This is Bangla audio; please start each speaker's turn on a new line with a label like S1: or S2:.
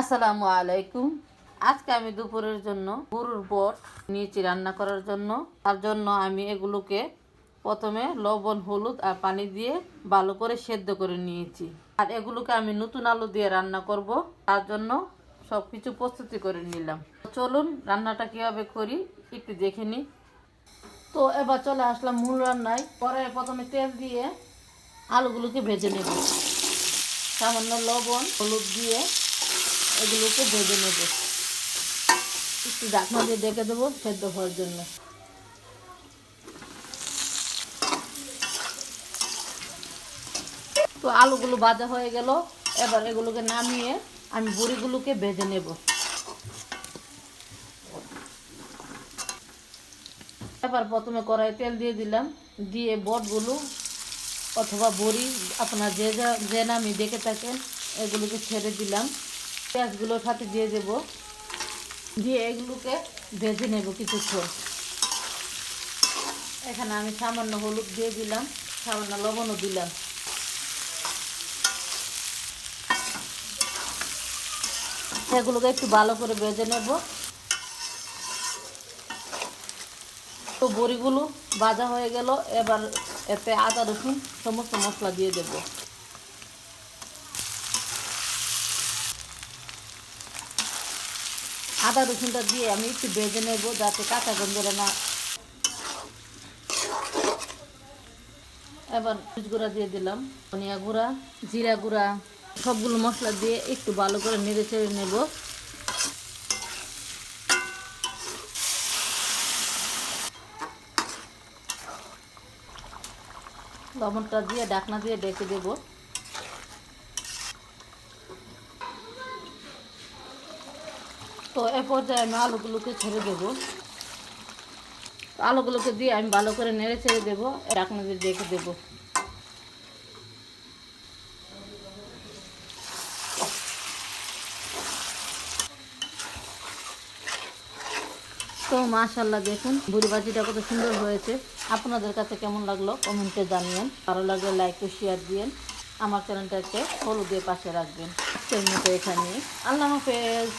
S1: আসসালামু আলাইকুম। আজকে আমি দুপুরের জন্য গরুর বট নিয়েছি রান্না করার জন্য। তার জন্য আমি এগুলোকে প্রথমে লবণ, হলুদ আর পানি দিয়ে ভালো করে সেদ্ধ করে নিয়েছি। আর এগুলোকে আমি নতুন আলু দিয়ে রান্না করব। তার জন্য সব কিছু প্রস্তুতি করে নিলাম। চলুন রান্নাটা কীভাবে করি একটু দেখে নিই। তো এবার চলে আসলাম মূল রান্নায়। পরে প্রথমে তেল দিয়ে আলুগুলোকে ভেজে নেব। সামান্য লবণ, হলুদ দিয়ে এগুলোকে ভেজে নেব। একটু ঢাকনা দিয়ে ডেকে দেবো সেদ্ধ হওয়ার জন্য। তো আলুগুলো ভাজা হয়ে গেল। এবার এগুলোকে নামিয়ে আমি বড়িগুলোকে ভেজে নেব। এবার প্রথমে কড়াই তেল দিয়ে দিলাম। দিয়ে বটগুলো অথবা বড়ি, আপনার যে যা যে নামি দেখে থাকেন, এগুলোকে ছেড়ে দিলাম। পেঁয়াজগুলো সাথে দিয়ে দেব। দিয়ে এগুলোকে ভেজে নেব কিছুক্ষণ। এখানে আমি সামান্য হলুদ দিয়ে দিলাম, সামান্য লবণও দিলাম। এগুলোকে একটু ভালো করে ভেজে নেব। তো বড়িগুলো ভাজা হয়ে গেল, এবার এতে আদা রসুন সমস্ত মশলা দিয়ে দেব। আদা রসুনটা দিয়ে আমি একটু ভেজে নেব যাতে কাঁচা গন্ধটা না। এবার গুঁড়া দিয়ে দিলাম, ধনিয়া গুঁড়া, জিরা গুঁড়া, সবগুলো মশলা দিয়ে একটু ভালো করে নেড়ে চেড়ে নেব। লবণটা দিয়ে ডাকনা দিয়ে ডেকে দেব। তো এ পর্যায়ে আমি আলুগুলোকে ছেড়ে দেবো। আলুগুলোকে দিয়ে আমি ভালো করে নেড়ে ছেড়ে দেবো। ডাকনা দিয়ে ডেকে দেবো। তো মাশাল্লাহ দেখুন বুড়ি বাজিটা কত সুন্দর হয়েছে। আপনাদের কাছে কেমন লাগল কমেন্টে জানিয়েন। ভালো লাগলে লাইক ও শেয়ার দিয়েন। আমার চ্যানেলটাকে ফলো দিয়ে পাশে রাখবেন। সেই মতো এখানে আল্লাহ হাফেজ।